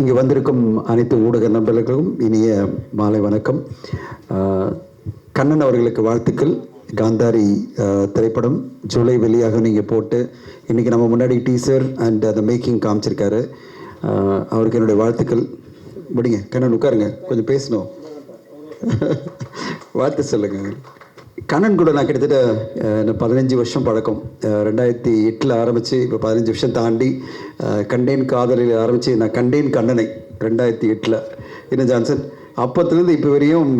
இங்கு வந்திருக்கும் அனைத்து ஊடக நண்பர்களுக்கும் இனிய மாலை வணக்கம். கண்ணன் அவர்களுக்கு வாழ்த்துக்கள். காந்தாரி திரைப்படம் ஜூலை வெளியாக நீங்கள் போட்டு இன்றைக்கி நம்ம முன்னாடி டீசர் அண்ட் அந்த மேக்கிங் காமிச்சிருக்காரு. அவருக்கு என்னுடைய வாழ்த்துக்கள். விடுங்க கண்ணன் உட்காருங்க கொஞ்சம் பேசணும். வாழ்த்து சொல்லுங்க. கண்ணன் கூட நான் கிட்டத்தட்ட பதினஞ்சு வருஷம் பழக்கம். ரெண்டாயிரத்தி எட்டில் ஆரம்பித்து இப்போ பதினஞ்சு வருஷம் தாண்டி கண்டேன் காதலில் ஆரம்பித்து நான் கண்டேன் கண்ணனை ரெண்டாயிரத்தி எட்டில். என்ன ஜான்சன்? அப்போத்துலேருந்து இப்போ வரையும்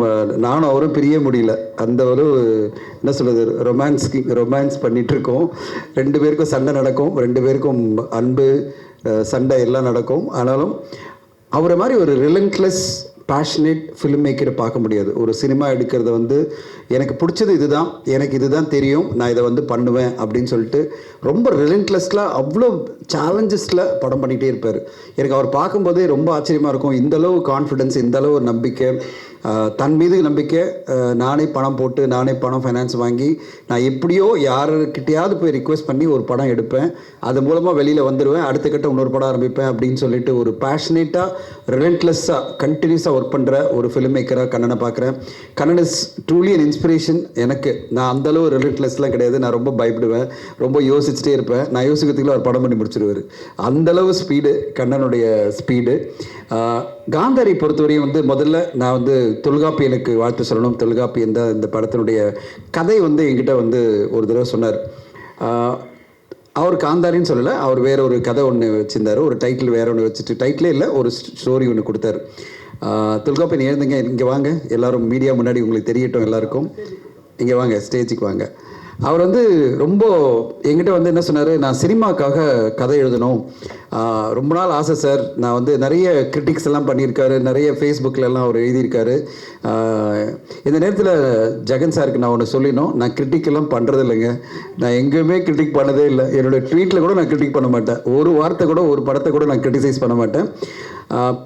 நானும் அவரும் பிரிய முடியல. அந்த ஒரு என்ன சொல்கிறது ரொமான்ஸ் ரொமான்ஸ் பண்ணிகிட்ருக்கோம் ரெண்டு பேருக்கும் சண்டை நடக்கும். ரெண்டு பேருக்கும் அன்பு சண்டை எல்லாம் நடக்கும். ஆனாலும் அவரை மாதிரி ஒரு ரிலங்க்லெஸ் பேஷனேட் ஃபிலிம் மேக்கரை பார்க்க முடியாது. ஒரு சினிமா எடுக்கிறத வந்து எனக்கு பிடிச்சது இதுதான் எனக்கு இதுதான் தெரியும் நான் இதை வந்து பண்ணுவேன் அப்படின்னு சொல்லிட்டு ரொம்ப ரிலன்ட்லெஸ்ல அவ்வளோ சேலஞ்சஸில் படம் பண்ணிகிட்டே இருப்பார். எனக்கு அவர் பார்க்கும்போதே ரொம்ப ஆச்சரியமாக இருக்கும். இந்த அளவு கான்ஃபிடென்ஸ் இந்தளவு நம்பிக்கை தன் மீது நம்பிக்கை நானே பணம் போட்டு நானே பணம் ஃபைனான்ஸ் வாங்கி நான் எப்படியோ யாருக்கிட்டையாவது போய் ரிக்வெஸ்ட் பண்ணி ஒரு படம் எடுப்பேன். அது மூலமாக வெளியில் வந்துடுவேன் அடுத்த கட்ட இன்னொரு படம் ஆரம்பிப்பேன் அப்படின்னு சொல்லிட்டு ஒரு பேஷனேட்டாக ரிலன்ட்லெஸ்ஸாக கண்டினியூஸாக ஒர்க் பண்ணுற ஒரு ஃபிலிம் மேக்கராக கண்ணனை பார்க்குறேன். Kannan is truly an inspiration எனக்கு. நான் அந்தளவு ரிலன்ட்லெஸ்லாம் கிடையாது. நான் ரொம்ப பயப்படுவேன். ரொம்ப யோசிச்சுட்டே இருப்பேன். நான் யோசிக்கிறதுக்குள்ள அவர் படம் பண்ணி முடிச்சிருவார். அந்தளவு ஸ்பீடு கண்ணனுடைய ஸ்பீடு காந்தாரி பொறுத்தவரையும் வந்து முதல்ல நான் வந்து தொல்காப்பியனுக்கு வாழ்த்து சொல்லணும். தொல்காப்பியன் தான் இந்த படத்தினுடைய கதை வந்து என்கிட்ட வந்து ஒரு தடவை சொன்னார். அவர் காந்தாரின்னு சொல்லலை அவர் வேற ஒரு கதை ஒன்று வச்சிருந்தாரு. ஒரு டைட்டில் வேற ஒன்று வச்சுட்டு டைட்டிலே இல்லை ஒரு ஸ்டோரி ஒன்று கொடுத்தாரு. தொல்காப்பியன் தொல்காப்பி எழுந்துங்க இங்கே வாங்க. எல்லாரும் மீடியா முன்னாடி உங்களுக்கு தெரியட்டும் எல்லாருக்கும். இங்கே வாங்க ஸ்டேஜுக்கு வாங்க. அவர் வந்து ரொம்ப எங்கிட்ட வந்து என்ன சொன்னார் நான் சினிமாக்காக கதை எழுதணும். ரொம்ப நாள் ஆசை சார். நான் வந்து நிறைய கிரிட்டிக்ஸ் எல்லாம் பண்ணியிருக்காரு. நிறைய ஃபேஸ்புக்கிலலாம் அவர் எழுதியிருக்காரு. இந்த நேரத்தில் ஜெகன் சாருக்கு நான் ஒன்று சொல்லினோம் நான் கிரிட்டிக் எல்லாம் பண்ணுறது இல்லைங்க நான் எங்கேயுமே கிரிட்டிக் பண்ணதே இல்லை. என்னோடய ட்வீட்டில் கூட நான் கிரிட்டிக் பண்ண மாட்டேன். ஒரு வார்த்தை கூட ஒரு படத்தை கூட நான் கிரிட்டிசைஸ் பண்ண மாட்டேன்.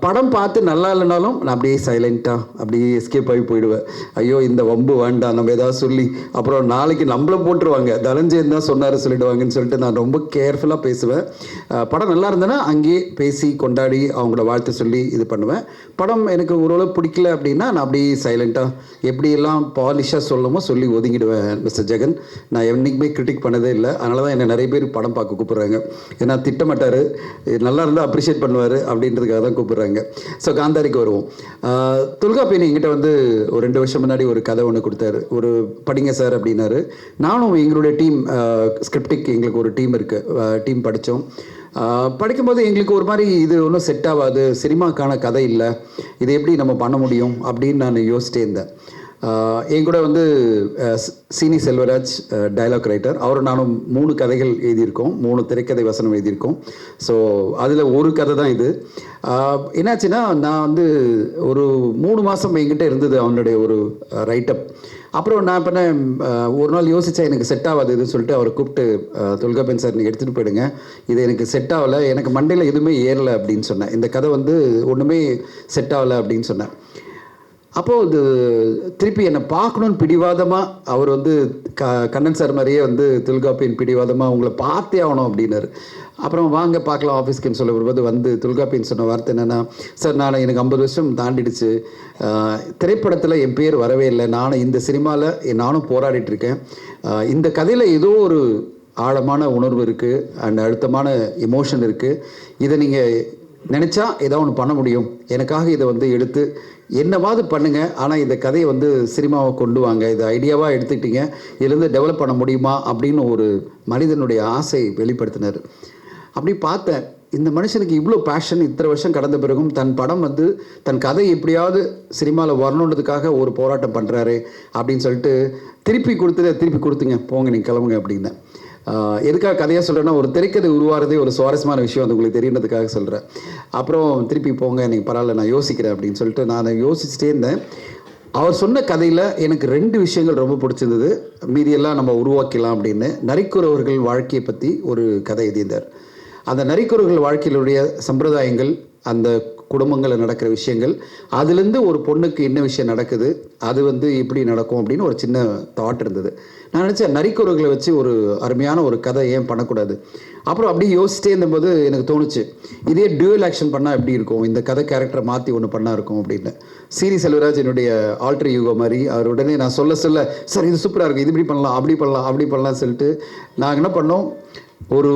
படம் பார்த்து நல்லா இல்லைனாலும் நான் அப்படியே சைலண்ட்டாக அப்படியே எஸ்கேப் ஆகி போயிடுவேன். ஐயோ இந்த வம்பு வேண்டாம் நம்ம ஏதாவது சொல்லி அப்புறம் நாளைக்கு நம்மள போட்டுருவாங்க. தனஞ்சயன் தான் சொன்னார் சொல்லிடுவாங்கன்னு சொல்லிட்டு நான் ரொம்ப கேர்ஃபுல்லாக பேசுவேன். படம் நல்லா இருந்தேன்னா அங்கேயே பேசி கொண்டாடி அவங்கள வாழ்த்து சொல்லி இது பண்ணுவேன். படம் எனக்கு ஓரளவு பிடிக்கல அப்படின்னா நான் அப்படியே சைலண்ட்டாக எப்படியெல்லாம் பாலிஷாக சொல்லணுமோ சொல்லி ஒதுங்கிடுவேன் மிஸ்டர் ஜெகன். நான் என்றைக்குமே கிரிட்டிக் பண்ணதே இல்லை. அதனால தான் என்னை நிறைய பேர் படம் பார்க்க கூப்பிட்றாங்க. ஏன்னா திட்டமாட்டார். நல்லா இருந்தால் அப்ரிஷியேட் பண்ணுவார் அப்படின்றதுக்காக தான் கூப்பிட்றாங்க. ஸோ காந்தாரிக்கு வருவோம். துல்கா தொல்காப்பியன் என்கிட்ட வந்து ஒரு ரெண்டு வருஷம் முன்னாடி ஒரு கதை ஒன்று கொடுத்தாரு. ஒரு படிங்க சார் அப்படின்னாரு. நானும் எங்களுடைய டீம் ஸ்கிரிப்டிக் எங்களுக்கு ஒரு டீம் இருக்குது டீம் படித்தோம் படிக்கும்போது எங்களுக்கு ஒரு மாதிரி இது ஒன்றும் செட் ஆகாது. சினிமாக்கான கதை இல்லை. இது எப்படி நம்ம பண்ண முடியும் அப்படின்னு நான் யோசிச்சிட்டே இருந்தேன். என் கூட வந்து சீனி செல்வராஜ் டைலாக் ரைட்டர் அவரும் நானும் மூணு கதைகள் எழுதியிருக்கோம். மூணு திரைக்கதை வசனம் எழுதியிருக்கோம். ஸோ அதில் ஒரு கதை தான் இது. என்னாச்சுன்னா நான் வந்து ஒரு மூணு மாதம் என்கிட்ட இருந்தது அவனுடைய ஒரு ரைட்டப் அப்புறம் நான் இப்போ ஒரு நாள் யோசித்தேன் எனக்கு செட் ஆகாது இதுன்னு சொல்லிட்டு அவரை கூப்பிட்டு துல்கபென் சார் நீங்கள் எடுத்துகிட்டு போயிடுங்க. இது எனக்கு செட் ஆகலை எனக்கு மண்டையில் எதுவுமே ஏறலை அப்படின்னு சொன்னேன். இந்த கதை வந்து ஒன்றுமே செட் ஆகலை அப்படின்னு சொன்னேன். அப்போது இது திருப்பி என்னை பார்க்கணுன்னு பிடிவாதமாக அவர் வந்து க கண்ணன் சார் மாதிரியே வந்து தொல்காப்பியன் பிடிவாதமாக உங்களை பார்த்தே ஆகணும் அப்படின்னாரு. அப்புறம் வாங்க பார்க்கலாம் ஆஃபீஸ்க்குன்னு சொல்ல வரும்போது வந்து தொல்காப்பியன் சொன்ன வார்த்தை என்னென்னா சார் நான் எனக்கு ஐம்பது வருஷம் தாண்டிடுச்சு. திரைப்படத்தில் என் பேர் வரவே இல்லை. நானும் இந்த சினிமாவில் நானும் போராடிட்டுருக்கேன் இந்த கதையில் ஏதோ ஒரு ஆழமான உணர்வு இருக்குது அண்ட் அழுத்தமான எமோஷன் இருக்குது இதை நீங்கள் நினச்சா ஏதோ ஒன்று பண்ண முடியும். எனக்காக இதை வந்து எடுத்து என்னவாவது பண்ணுங்க ஆனால் இந்த கதையை வந்து சினிமாவை கொண்டு வாங்க. இதை ஐடியாவாக எடுத்துக்கிட்டீங்க. இதுலேருந்து டெவலப் பண்ண முடியுமா அப்படின்னு ஒரு மனிதனுடைய ஆசை வெளிப்படுத்தினார். அப்படி பார்த்தேன் இந்த மனுஷனுக்கு இவ்வளோ பேஷன் இத்தனை வருஷம் கடந்த பிறகும் தன் படம் வந்து தன் கதை எப்படியாவது சினிமாவில் வரணுன்றதுக்காக ஒரு போராட்டம் பண்ணுறாரு அப்படின்னு சொல்லிட்டு திருப்பி கொடுத்துட்டு திருப்பி கொடுத்துங்க போங்க நீங்கள் கிளம்புங்க அப்படின்னேன் எதுக்காக கதையாக சொல்கிறேன்னா ஒரு திரைக்கதை உருவாகிறதே ஒரு சுவாரஸ்யமான விஷயம் அது உங்களுக்கு தெரியுன்றதுக்காக சொல்கிறேன் அப்புறம் திருப்பி போங்க எனக்கு பரவாயில்ல நான் யோசிக்கிறேன் அப்படின்னு சொல்லிட்டு நான் யோசிச்சுட்டே இருந்தேன். அவர் சொன்ன கதையில் எனக்கு ரெண்டு விஷயங்கள் ரொம்ப பிடிச்சிருந்தது. மீதியெல்லாம் நம்ம உருவாக்கலாம் அப்படின்னு. நரிக்குறவர்கள் வாழ்க்கையை பற்றி ஒரு கதை எழுதியிருந்தார். அந்த நரிக்குறவர்கள் வாழ்க்கையிலுடைய சம்பிரதாயங்கள் அந்த குடும்பங்களில் நடக்கிற விஷயங்கள் அதுலேருந்து ஒரு பொண்ணுக்கு என்ன விஷயம் நடக்குது. அது வந்து எப்படி நடக்கும் அப்படின்னு ஒரு சின்ன தாட் இருந்தது. நான் நினச்சேன் நரிக்குறவர்களை வச்சு ஒரு அருமையான ஒரு கதை ஏன் பண்ணக்கூடாது? அப்புறம் அப்படியே யோசிச்சிட்டே இருந்தபோது எனக்கு தோணுச்சு இதே டியூவல் ஆக்ஷன் பண்ணால் எப்படி இருக்கும்? இந்த கதை கேரக்டரை மாற்றி ஒன்று பண்ணால் இருக்கும் அப்படின்னு. சீனி செல்வராஜ் என்னுடைய ஆல்டர் யூகோ மாதிரி அவர் உடனே நான் சொல்ல சொல்ல சார் இது சூப்பராக இருக்கும் இது இப்படி பண்ணலாம் அப்படி பண்ணலாம் அப்படி பண்ணலாம் சொல்லிட்டு நாங்கள் என்ன பண்ணோம்? ஒரு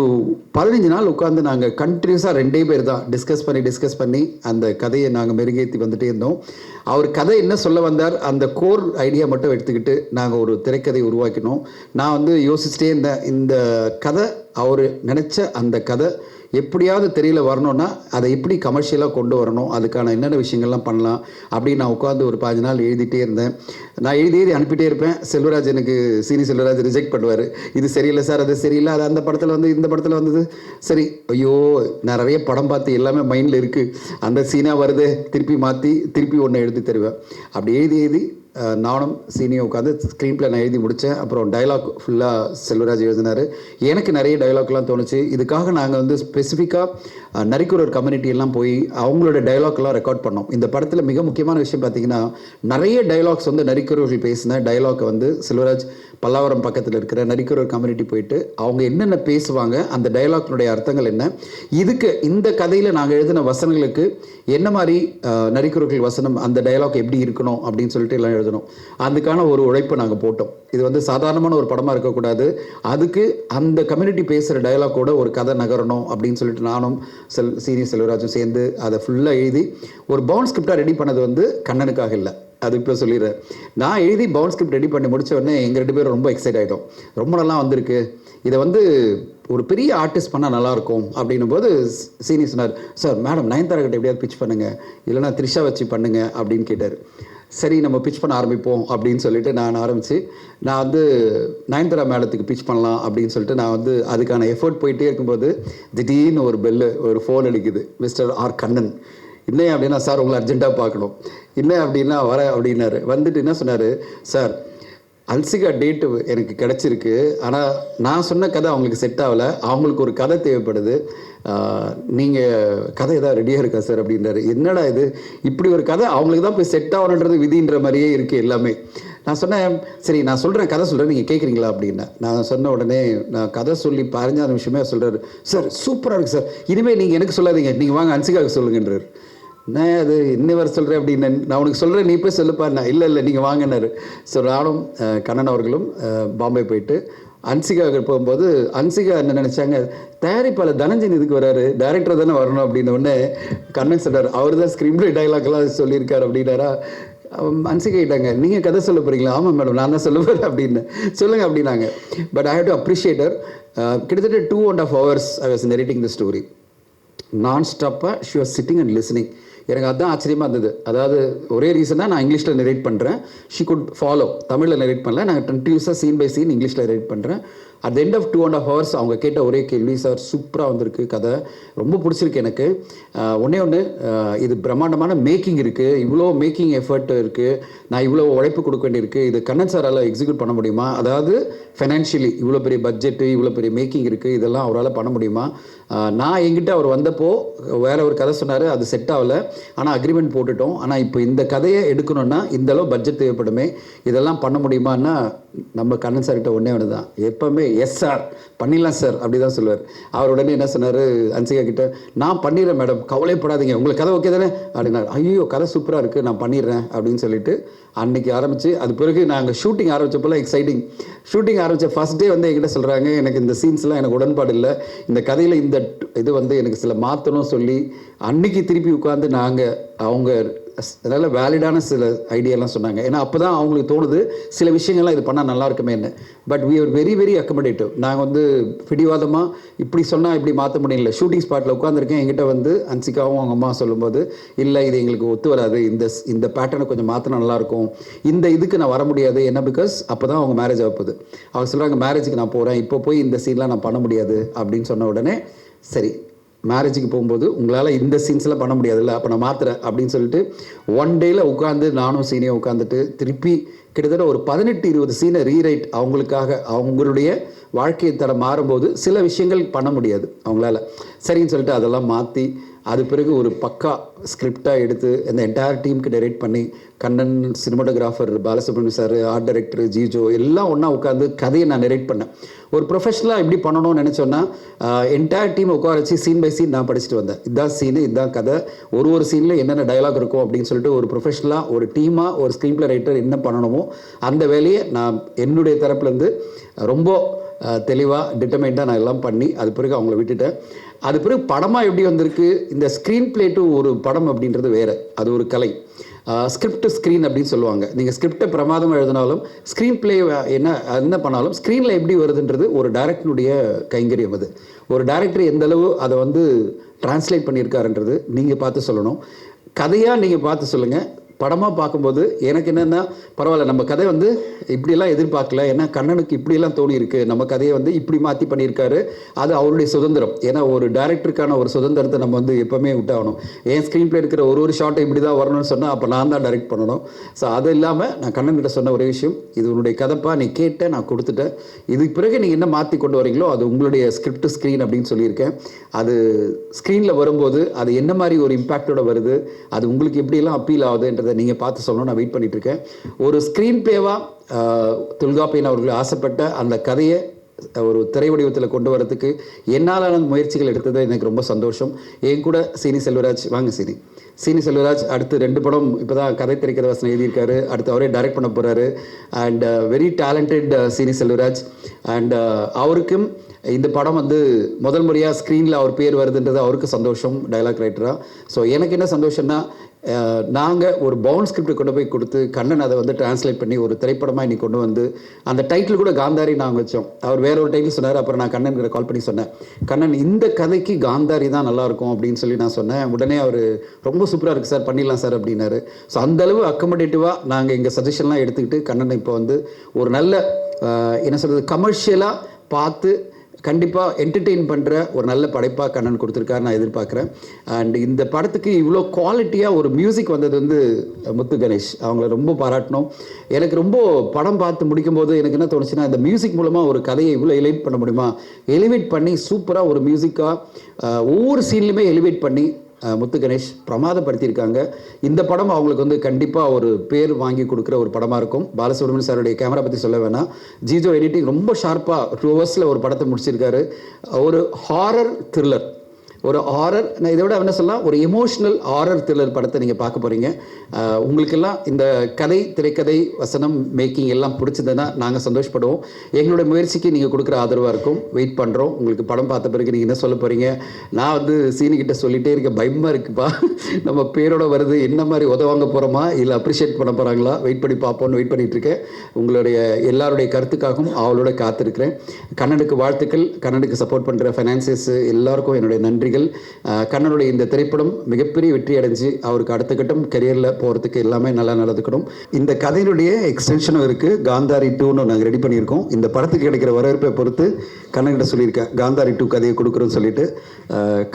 பதினஞ்சு நாள் உட்காந்து நாங்கள் கண்டினியூஸாக ரெண்டே பேர் தான் டிஸ்கஸ் பண்ணி டிஸ்கஸ் பண்ணி அந்த கதையை நாங்கள் மெருகேற்றி வந்துட்டே இருந்தோம். அவர் கதை என்ன சொல்ல வந்தார் அந்த கோர் ஐடியா மட்டும் எடுத்துக்கிட்டு நாங்கள் ஒரு திரைக்கதை உருவாக்கினோம். நான் வந்து யோசிச்சுட்டே இருந்தேன் இந்த கதை அவர் நினச்ச அந்த கதை எப்படியாவது தெரியல வரணும்னா அதை எப்படி கமர்ஷியலாக கொண்டு வரணும்? அதுக்கான என்னென்ன விஷயங்கள்லாம் பண்ணலாம்? அப்படின்னு நான் உட்காந்து ஒரு பாஞ்சு நாள் எழுதிட்டே இருந்தேன். நான் எழுதி எழுதி அனுப்பிட்டே இருப்பேன். செல்வராஜ் எனக்கு சீனி செல்வராஜ் ரிஜெக்ட் பண்ணுவார். இது சரியில்லை சார் அது சரியில்லை. அது அந்த படத்தில் வந்து இந்த படத்தில் வந்தது. சரி ஐயோ நான் நிறைய படம் பார்த்து எல்லாமே மைண்டில் இருக்குது அந்த சீனாக வருது. திருப்பி மாற்றி திருப்பி ஒன்று எழுதி தருவேன். அப்படி எழுதி எழுதி நானும் சீனியும் உட்காந்து ஸ்க்ரீன் பிளே நான் எழுதி முடித்தேன் அப்புறம் டைலாக் ஃபுல்லாக செல்வராஜ் எழுதினார். எனக்கு நிறைய டைலாக்லாம் தோணுச்சு. இதுக்காக நாங்கள் வந்து ஸ்பெசிஃபிக்காக நரிக்குறவர் கம்யூனிட்டியெல்லாம் போய் அவங்களோட டைலாக்லாம் ரெக்கார்ட் பண்ணோம். இந்த படத்தில் மிக முக்கியமான விஷயம் பார்த்தீங்கன்னா நிறைய டைலாக்ஸ் வந்து நரிக்குறவர்கள் பேசின டைலாக்கை வந்து செல்வராஜ் பல்லாவரம் பக்கத்தில் இருக்கிற நரிக்குறவர் கம்யூனிட்டி போயிட்டு அவங்க என்னென்ன பேசுவாங்க அந்த டயலாக்னுடைய அர்த்தங்கள் என்ன? இதுக்கு இந்த கதையில் நாங்கள் எழுதின வசனங்களுக்கு என்ன மாதிரி நரிக்குறவர்கள் வசனம் அந்த டயலாக் எப்படி இருக்கணும் அப்படின்னு சொல்லிட்டு எல்லாம் எழுதணும். அதுக்கான ஒரு உழைப்பை நாங்கள் போட்டோம். இது வந்து சாதாரணமான ஒரு படமாக இருக்கக்கூடாது. அதுக்கு அந்த கம்யூனிட்டி பேசுகிற டைலாக்கோட ஒரு கதை நகரணும் அப்படின்னு சொல்லிட்டு நானும் செல் சீனியர் செல்வராஜும் சேர்ந்து அதை ஃபுல்லாக எழுதி ஒரு பவுன் ஸ்கிரிப்டாக ரெடி பண்ணது வந்து கண்ணனுக்காக இல்லை. அது இப்போ சொல்லிடுறேன். நான் எழுதி பவுன் ஸ்கிரிப்ட் ரெடி பண்ணி முடிச்ச உடனே எங்கள் ரெண்டு பேரும் ரொம்ப எக்ஸைட் ஆகிட்டோம் ரொம்ப நல்லா வந்திருக்கு. இதை வந்து ஒரு பெரிய ஆர்டிஸ்ட் பண்ணால் நல்லாயிருக்கும் அப்படின்னும் போது சீனி சொன்னார் சார் மேடம் நயன்தாரகிட்ட எப்படியாவது பிச் பண்ணுங்க. இல்லைன்னா த்ரிஷா வச்சு பண்ணுங்க அப்படின்னு கேட்டார். சரி நம்ம பிச் பண்ண ஆரம்பிப்போம் அப்படின்னு சொல்லிட்டு நான் ஆரம்பித்து நான் வந்து நயன்தாரா மேடத்துக்கு பிச் பண்ணலாம் அப்படின்னு சொல்லிட்டு நான் வந்து அதுக்கான எஃபோர்ட் போயிட்டே இருக்கும்போது திடீர்னு ஒரு பெல்லு ஒரு ஃபோன் அடிக்குது மிஸ்டர் ஆர் கண்ணன் என்ன அப்படின்னா சார் உங்களை அர்ஜென்ட்டாக பார்க்கணும். என்ன அப்படின்னா வரேன் அப்படின்னாரு. வந்துட்டு என்ன சொன்னார்? சார் அல்சிகா டேட்டு எனக்கு கிடச்சிருக்கு. ஆனால் நான் சொன்ன கதை அவங்களுக்கு செட் ஆகலை. அவங்களுக்கு ஒரு கதை தேவைப்படுது. நீங்கள் கதை எதாவது ரெடியாக இருக்கா சார்? அப்படின்றாரு. என்னடா இது? இப்படி ஒரு கதை அவங்களுக்கு தான் போய் செட் ஆகணுன்றது விதின்ற மாதிரியே இருக்குது எல்லாமே. நான் சொன்னேன் சரி நான் சொல்கிறேன் கதை சொல்கிறேன் நீங்கள் கேட்குறீங்களா அப்படின்னு நான் சொன்ன உடனே நான் கதை சொல்லி பதினஞ்சாவது நிமிஷமே சொல்கிறாரு சார் சூப்பராக இருக்குது சார். இனிமேல் நீங்கள் எனக்கு சொல்லாதீங்க. நீங்கள் வாங்க அன்சிகாவுக்கு சொல்லுங்கன்றார். நான் அது இன்னை வர சொல்கிறேன் அப்படின்னு நான் உனக்கு சொல்கிறேன் நீ போய் சொல்லுப்பா. நான் இல்லை இல்லை நீங்கள் வாங்கினார் ஸோ நானும் கண்ணன் அவர்களும் பாம்பே போயிட்டு அன்சிகா போகும்போது அன்சிகா என்ன நினச்சாங்க தயாரிப்பாளர் தனஞ்சன் இதுக்கு வராரு டேரக்டர் தானே வரணும் அப்படின்ன கண்ணன் சொல்றாரு அவர் தான் ஸ்க்ரீன் பிளே டைலாக்லாம் சொல்லியிருக்கார் அப்படின்னாரா? அன்சிகா நீங்கள் கதை சொல்ல போகிறீங்களா ஆமாம் மேடம் நான் தான் சொல்ல போகிறேன் அப்படின்னு. சொல்லுங்கள் அப்படின்னாங்க. But I have to appreciate her கிட்டத்தட்ட two and half hours I was narrating the story நான் ஸ்டாப்பாக she was sitting and listening எனக்கு அதுதான் ஆச்சரியமாக இருந்தது. அதாவது ஒரே ரீசனாக நான் இங்கிலீஷில் நெரேட் பண்ணுறேன் ஷி குட் ஃபாலோ தமிழில் நெரேட் பண்ணல. நான் கண்டினியூஸாக சீன் பை சீன் இங்கிலீஷில் நெரேட் பண்ணுறேன் at end of two and half hours அவங்க கேட்ட ஒரே கேள்வி சார் சூப்பராக வந்திருக்கு கதை. ரொம்ப பிடிச்சிருக்கு எனக்கு. ஒன்றே ஒன்று இது பிரம்மாண்டமான மேக்கிங் இருக்குது இவ்வளோ மேக்கிங் எஃபர்ட் இருக்குது நான் இவ்வளோ உழைப்பு கொடுக்க வேண்டியிருக்கு. இது கண்ணன் சாரால் எக்ஸிக்யூட் பண்ண முடியுமா? அதாவது ஃபைனான்ஷியலி இவ்வளோ பெரிய பட்ஜெட்டு இவ்வளோ பெரிய மேக்கிங் இருக்குது இதெல்லாம் அவரால் பண்ண முடியுமா? நான் எங்கிட்ட அவர் வந்தப்போ வேற ஒரு கதை சொன்னார் அது செட் ஆகலை. ஆனால் அக்ரிமெண்ட் போட்டுட்டோம். ஆனால் இப்போ இந்த கதையை எடுக்கணும்னா இந்த அளவு பட்ஜெட் தேவைப்படுமே. இதெல்லாம் பண்ண முடியுமான்னா நம்ம கண்ணன் சார்கிட்ட ஒன்றே ஒன்று தான் எப்போவுமே எஸ் சார் பண்ணிடலாம் சார் அப்படி தான் சொல்லுவார். அவர் உடனே என்ன சொன்னார்? அன்சிகா கிட்ட நான் பண்ணிடுறேன் மேடம் கவலைப்படாதீங்க. உங்களுக்கு கதை ஓகே தானே? அப்படின்னாரு. ஐயோ கதை சூப்பராக இருக்குது நான் பண்ணிடுறேன். அப்படின்னு சொல்லிட்டு அன்னைக்கு ஆரம்பித்து அது பிறகு நாங்கள் ஷூட்டிங் ஆரம்பிச்சப்போலாம் எக்ஸைட்டிங் ஷூட்டிங் ஆரம்பித்த ஃபஸ்ட் டே வந்து என்கிட்ட சொல்கிறாங்க எனக்கு இந்த சீன்ஸ்லாம் எனக்கு உடன்பாடு இல்லை. இந்த கதையில் இந்த இது வந்து எனக்கு சில மாற்றணும் சொல்லி அன்னைக்கு திருப்பி உட்காந்து நாங்கள் அவங்க நல்ல வேலிடான சில ஐடியாலாம் சொன்னாங்க. ஏன்னா அப்போ தான் அவங்களுக்கு தோணுது சில விஷயங்கள்லாம் இது பண்ணால் நல்லா இருக்குமேன்னு. But we are very very accommodative நாங்கள் வந்து பிடிவாதமாக இப்படி சொன்னால் இப்படி மாற்ற முடியல. ஷூட்டிங் ஸ்பாட்டில் உட்காந்துருக்கேன் எங்கிட்ட வந்து அன்சிகாவும் அவங்க அம்மா சொல்லும்போது இல்லை இது எங்களுக்கு ஒத்து வராது. இந்த இந்த பேட்டர்னை கொஞ்சம் மாற்றினா நல்லாயிருக்கும் இந்த இதுக்கு நான் வர முடியாது. என்ன பிகாஸ் அப்போ தான் அவங்க மேரேஜ் ஆகுது அவங்க சொல்கிறாங்க மேரேஜுக்கு நான் போகிறேன் இப்போ போய் இந்த சீன்லாம் நான் பண்ண முடியாது. அப்படின்னு சொன்ன உடனே சரி மேரேஜுக்கு போகும்போது உங்களால் இந்த சீன்ஸ்லாம் பண்ண முடியாதுல்ல? அப்போ நான் மாத்திரேன் அப்படின்னு சொல்லிட்டு ஒன் டேயில் உட்காந்து நானும் சீனையும் உட்காந்துட்டு திருப்பி கிட்டத்தட்ட ஒரு பதினெட்டு இருபது சீனை ரீரைட் அவங்களுக்காக அவங்களுடைய வாழ்க்கை தரம் மாறும்போது சில விஷயங்கள் பண்ண முடியாது அவங்களால. சரின்னு சொல்லிட்டு அதெல்லாம் மாற்றி அது பிறகு ஒரு பக்கா ஸ்கிரிப்டாக எடுத்து அந்த என்டையர் டீமுக்கு டைரக்ட் பண்ணி Kannan cinematographer Balasubramaniam sir art director Jijo எல்லாம் ஒன்றா உட்காந்து கதையை நான் நரேட் பண்ணேன். ஒரு ப்ரொஃபஷனலாக எப்படி பண்ணணும்னு நினச்சோன்னா என்டையர் டீம் உட்கார வச்சு சீன் பை சீன் நான் படிச்சுட்டு வந்தேன். இதுதான் சீனு இதுதான் கதை. ஒரு ஒரு சீனில் என்னென்ன டயலாக் இருக்கும் அப்படின்னு சொல்லிட்டு ஒரு ப்ரொஃபஷனலாக ஒரு டீமாக ஒரு ஸ்க்ரீன் பிளே ரைட்டர் என்ன பண்ணணுமோ அந்த வேலையை நான் என்னுடைய தரப்புலேருந்து ரொம்ப தெளிவாக டிட்டர்மைண்டாக நான் எல்லாம் பண்ணி அது பிறகு அவங்கள விட்டுட்டேன். அது பிறகு படமாக எப்படி வந்திருக்கு? இந்த ஸ்க்ரீன் பிளே டு ஒரு படம் அப்படின்றது வேறு. அது ஒரு கலை. ஸ்கிரிப்ட் ஸ்க்ரீன் அப்படின்னு சொல்லுவாங்க. நீங்கள் ஸ்கிரிப்டை பிரமாதமாக எழுதினாலும் ஸ்க்ரீன் பிளே என்ன என்ன பண்ணாலும் ஸ்க்ரீனில் எப்படி வருதுன்றது ஒரு டேரக்டருடைய கைங்கரியம் அது. ஒரு டேரக்டர் எந்த அளவு அதை வந்து டிரான்ஸ்லேட் பண்ணியிருக்காருன்றது நீங்கள் பார்த்து சொல்லணும். கதையாக நீங்கள் பார்த்து சொல்லுங்கள் படமாக பார்க்கும்போது எனக்கு என்னென்னா பரவாயில்ல நம்ம கதை வந்து இப்படியெல்லாம் எதிர்பார்க்கல. ஏன்னா கண்ணனுக்கு இப்படியெல்லாம் தோணியிருக்கு. நம்ம கதையை வந்து இப்படி மாற்றி பண்ணியிருக்காரு. அது அவருடைய சுதந்திரம். ஏன்னா ஒரு டேரக்டருக்கான ஒரு சுதந்திரத்தை நம்ம வந்து எப்போவுமே விட்டாகணும். ஏன் ஸ்க்ரீன் பிளே இருக்கிற ஒரு ஒரு ஷாட்டை இப்படி தான் வரணும்னு சொன்னால் அப்போ நான் தான் டைரக்ட் பண்ணணும். ஸோ அது இல்லாமல் நான் கண்ணன் கிட்ட சொன்ன ஒரே விஷயம் இது உன்னுடைய கதைப்பா? நீ கேட்டேன் நான் கொடுத்துட்டேன். இதுக்கு பிறகு நீங்கள் என்ன மாற்றி கொண்டு வரீங்களோ அது உங்களுடைய ஸ்கிரிப்ட் ஸ்க்ரீன் அப்படின்னு சொல்லியிருக்கேன். அது ஸ்க்ரீனில் வரும்போது அது என்ன மாதிரி ஒரு இம்பேக்டோட வருது? அது உங்களுக்கு எப்படியெல்லாம் அப்பீல் ஆகுதுன்றதை நீங்கள் பார்த்து சொல்லணும் நான் வெயிட் பண்ணிகிட்ருக்கேன் இருக்கேன் ஒரு ஸ்க்ரீன் பேவாக தொல்காப்பியன் அவர்கள் ஆசைப்பட்ட அந்த கதையை ஒரு திரை வடிவத்தில் கொண்டு வரதுக்கு என்னால் முயற்சிகள் எடுத்தது எனக்கு ரொம்ப சந்தோஷம். என் கூட சீனி செல்வராஜ் வாங்க சீனி. சீனி செல்வராஜ் அடுத்து ரெண்டு படம் இப்போ தான் கதை திரைக்கதை வசனம் எழுதியிருக்காரு. அடுத்து அவரே டைரக்ட் பண்ண போகிறாரு அண்ட் வெரி டேலண்டட் சீனி செல்வராஜ். அண்ட் அவருக்கும் இந்த படம் வந்து முதல் முறையாக ஸ்க்ரீனில் அவர் பேர் வருதுன்றது அவருக்கு சந்தோஷம் டைலாக் ரைட்டராக ஸோ எனக்கு என்ன சந்தோஷம்னா நாங்கள் ஒரு பவுன் ஸ்கிரிப்டை கொண்டு போய் கொடுத்து கண்ணன் அதை வந்து டிரான்ஸ்லேட் பண்ணி ஒரு திரைப்படமாக இன்னைக்கு கொண்டு வந்து அந்த டைட்டில் கூட காந்தாரி நாங்கள் வச்சோம். அவர் வேற ஒரு டைட்டில் சொன்னார் அப்புறம் நான் கண்ணன் கால் பண்ணி சொன்னேன். கண்ணன் இந்த கதைக்கு காந்தாரி தான் நல்லாயிருக்கும் அப்படின்னு சொல்லி நான் சொன்னேன். உடனே அவர் ரொம்ப சூப்பராக இருக்குது சார் பண்ணிடலாம் சார் அப்படின்னாரு. ஸோ அந்தளவு அக்கமடேட்டிவாக நாங்கள் எங்கள் சஜஷன்லாம் எடுத்துக்கிட்டு கண்ணன் இப்போ வந்து ஒரு நல்ல என்ன சொல்கிறது கமர்ஷியலாக பார்த்து கண்டிப்பாக என்டர்டெயின் பண்ணுற ஒரு நல்ல படைப்பாக கண்ணன் கொடுத்துருக்காரு நான் எதிர்பார்க்குறேன். அண்ட் இந்த படத்துக்கு இவ்வளோ குவாலிட்டியாக ஒரு மியூசிக் வந்தது வந்து முத்து கணேஷ். அவங்கள ரொம்ப பாராட்டணும். எனக்கு ரொம்ப படம் பார்த்து முடிக்கும்போது எனக்கு என்ன தோணுச்சுன்னா இந்த மியூசிக் மூலமாக ஒரு கதையை இவ்வளோ எலிவேட் பண்ண முடியுமா? எலிவேட் பண்ணி சூப்பராக ஒரு மியூசிக்காக ஒவ்வொரு சீன்லையுமே எலிவேட் பண்ணி முத்து கணேஷ் பிரமாதப்படுத்தியிருக்காங்க. இந்த படம் அவங்களுக்கு வந்து கண்டிப்பாக ஒரு பேர் வாங்கி கொடுக்குற ஒரு படமாக இருக்கும். பாலசுப்ரமணியன் சாருடைய கேமரா பற்றி சொல்ல வேணாம். ஜிஜோ எடிட்டிங் ரொம்ப ஷார்ப்பாக டூ ஹவர்ஸில் ஒரு படத்தை முடிச்சிருக்காரு. ஒரு ஹாரர் த்ரில்லர் ஒரு ஆரர் நான் இதை விட என்ன சொல்லலாம் ஒரு எமோஷ்னல் ஆரர் த்ரில்லர் படத்தை நீங்கள் பார்க்க போகிறீங்க உங்களுக்கெல்லாம் இந்த கதை திரைக்கதை வசனம் மேக்கிங் எல்லாம் பிடிச்சதுன்னா நாங்கள் சந்தோஷப்படுவோம். எங்களுடைய முயற்சிக்கு நீங்கள் கொடுக்குற ஆதரவாக இருக்கும். வெயிட் பண்ணுறோம் உங்களுக்கு படம் பார்த்த பிறகு நீங்கள் என்ன சொல்ல போகிறீங்க நான் வந்து சீனிக்கிட்ட சொல்லிகிட்டே இருக்க பயமாக இருக்குப்பா. நம்ம பேரோட வருது என்ன மாதிரி உதவாங்க போகிறோமா இல்லை அப்ரிஷியேட் பண்ண போகிறாங்களா வெயிட் பண்ணி பார்ப்போம்னு வெயிட் பண்ணிட்டு இருக்கேன். உங்களுடைய எல்லாருடைய கருத்துக்காகவும் அவளோட காத்திருக்கிறேன். கண்ணனுக்கு வாழ்த்துக்கள். கண்ணனுக்கு சப்போர்ட் பண்ணுற ஃபைனான்சியஸ் எல்லாருக்கும் என்னுடைய நன்றிகள். கண்ணனுடைய இந்த திரைப்படம் மிகப்பெரிய வெற்றி அடைஞ்சு அவருக்கு அடுத்த கட்டம் கரியரில் போகிறதுக்கு எல்லாமே நல்லா நடந்துக்கணும். இந்த கதையினுடைய எக்ஸ்டென்ஷனும் இருக்குது காந்தாரி டூன்னு நாங்கள் ரெடி பண்ணியிருக்கோம். இந்த படத்துக்கு கிடைக்கிற வரவேற்பை பொறுத்து கண்ணன்கிட்ட சொல்லியிருக்கேன் காந்தாரி டூ கதையை கொடுக்குறோன்னு சொல்லிட்டு.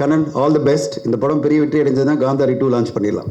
கண்ணன் ஆல் தி பெஸ்ட் இந்த படம் பெரிய வெற்றி அடைஞ்சதுன்னா காந்தாரி டூ லான்ச் பண்ணிடலாம்.